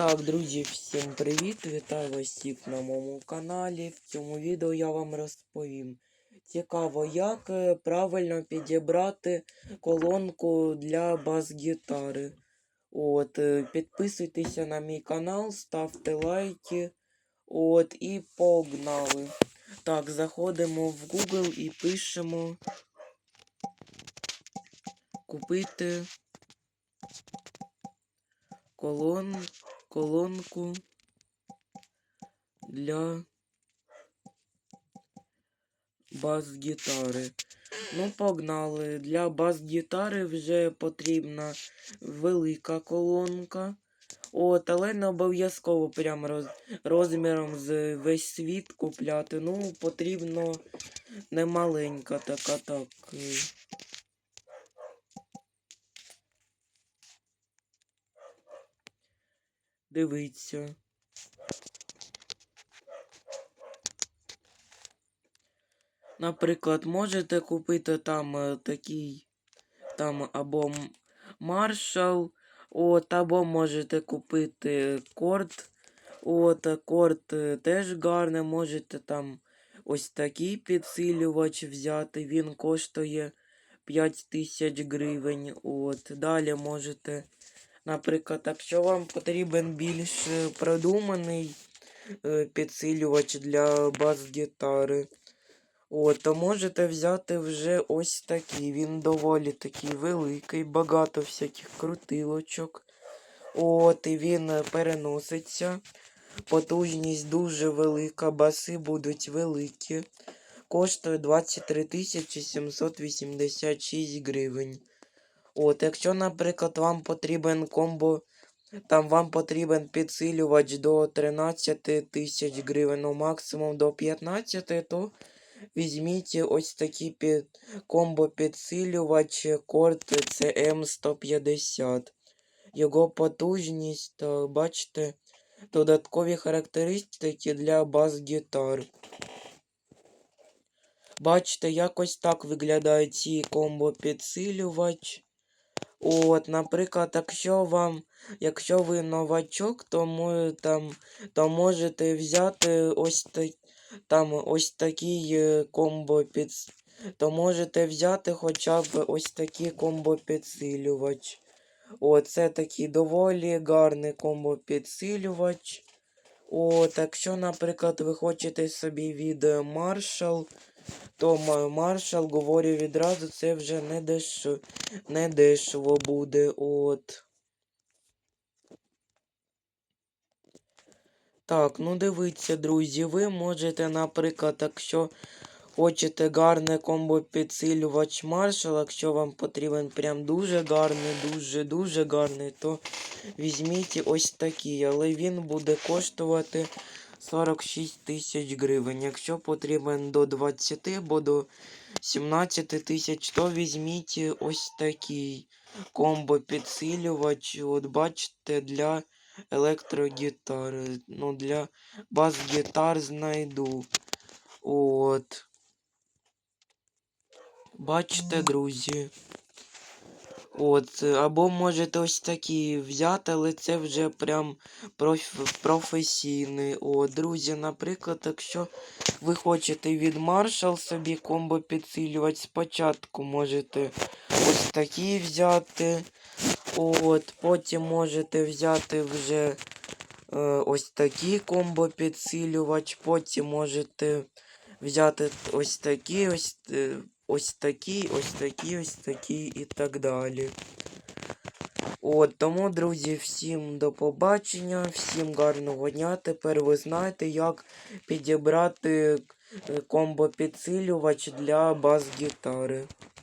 Так, друзі, всім привіт! Вітаю вас всіх на моєму каналі. В цьому відео я вам розповім. Цікаво, як е, правильно підібрати колонку для бас-гітари. От, е, підписуйтеся на мій канал, ставте лайки. От, і погнали. Так, заходимо в Google і пишемо купити колон, колонку для бас-гітари. Ну, погнали. Для бас-гітари вже потрібна велика колонка. От, але не обов'язково прям роз, розміром з весь світ купляти. Ну, потрібно не маленька така так. Е, Дивіться. Наприклад, можете купити там е, такий там або м- Marshall, от, або можете купити корд. От, а корд е, теж гарний, можете там ось такий підсилювач взяти. Він коштує 5000 гривень. От, далі можете, наприклад, якщо вам потрібен більш е, продуманий е, підсилювач для бас-гітари. То можете взяти вже ось такий. Він доволі такий великий, багато всяких крутилочок. От, і він переноситься. Потужність дуже велика, баси будуть великі. Коштує 23 786 гривень. От, якщо, наприклад, вам потрібен комбо, там вам потрібен підсилювач до 13 тисяч гривень, ну максимум до 15, то Візьміть ось такий під комбо підсилювач корд CM150. Його потужність, бачите, додаткові характеристики для бас-гітар. Бачите, якось так виглядає ці комбо підсилювач. От, наприклад, якщо вам, якщо ви новачок, то, ми, там, то можете взяти ось так, там ось такий е, комбо під... То можете взяти хоча б ось такий комбо підсилювач. О, це такий доволі гарний комбо підсилювач. От, якщо, наприклад, ви хочете собі від маршал, Marshall, то ма- Marshall, говорю відразу, це вже не, дешево, не дешево буде. От. Так, ну дивіться, друзі, ви можете, наприклад, якщо хочете гарне комбо підсилювач Marshall, якщо вам потрібен прям дуже гарний, дуже-дуже гарний, то візьміть ось такий, але він буде коштувати 46 тисяч гривень. Якщо потрібен до 20 або до 17 тисяч, то візьміть ось такий комбо підсилювач. От бачите, для електрогітари. Ну, для бас-гітар знайду. От. Бачите, друзі. От, або можете ось такі взяти, але це вже прям проф... професійний. От, друзі, наприклад, якщо ви хочете від Marshall собі комбо підсилювати, спочатку можете ось такі взяти. От, потім можете взяти вже е, ось такий комбо підсилювач, потім можете взяти ось такий, ось, е, ось такі, ось такі, ось такі і так далі. От, тому, друзі, всім до побачення, всім гарного дня. Тепер ви знаєте, як підібрати е, комбо підсилювач для бас-гітари.